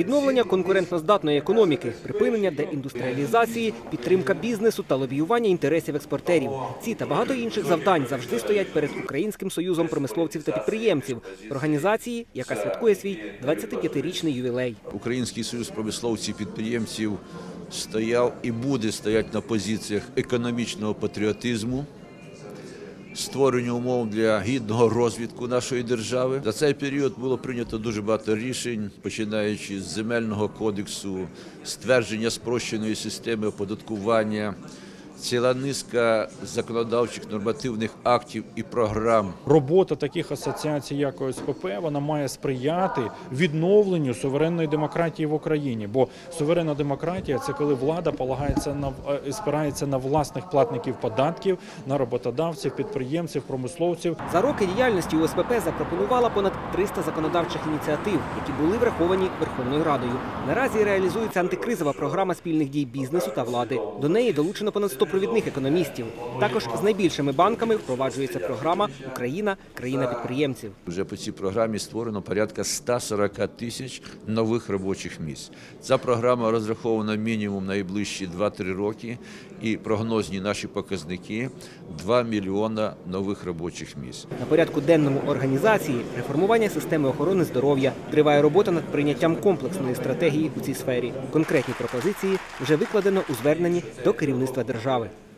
відновлення конкурентноздатної економіки, припинення деіндустріалізації, підтримка бізнесу та лобіювання інтересів експортерів. Ці та багато інших завдань завжди стоять перед Українським союзом промисловців та підприємців, організації, яка святкує свій 25-річний ювілей. Український союз промисловців підприємців стояв і буде стояти на позиціях економічного патріотизму, створення умов для гідного розвитку нашої держави. За цей період було прийнято дуже багато рішень, починаючи з земельного кодексу, ствердження спрощеної системи оподаткування. Ціла низка законодавчих нормативних актів і програм Робота таких асоціацій, як ОСПП, вона має сприяти відновленню суверенної демократії в Україні. Бо суверенна демократія це коли влада полагається на е, спирається на власних платників податків, на роботодавців, підприємців, промисловців. За роки діяльності УСПП запропонувала понад 300 законодавчих ініціатив, які були враховані Верховною Радою. Наразі реалізується антикризова програма спільних дій бізнесу та влади. До неї долучено понад 100 провідних економістів. Також з найбільшими банками впроваджується програма Україна країна підприємців. Вже по цій програмі створено порядка 140 тисяч нових робочих місць. Ця програма розрахована мінімум найближчі 2-3 роки, і прогнозні наші показники 2 мільйона нових робочих місць. На порядку денному організації реформування системи охорони здоров'я триває робота над прийняттям комплексної стратегії у цій сфері. Конкретні пропозиції вже викладено у зверненні до керівництва держави. Kelly.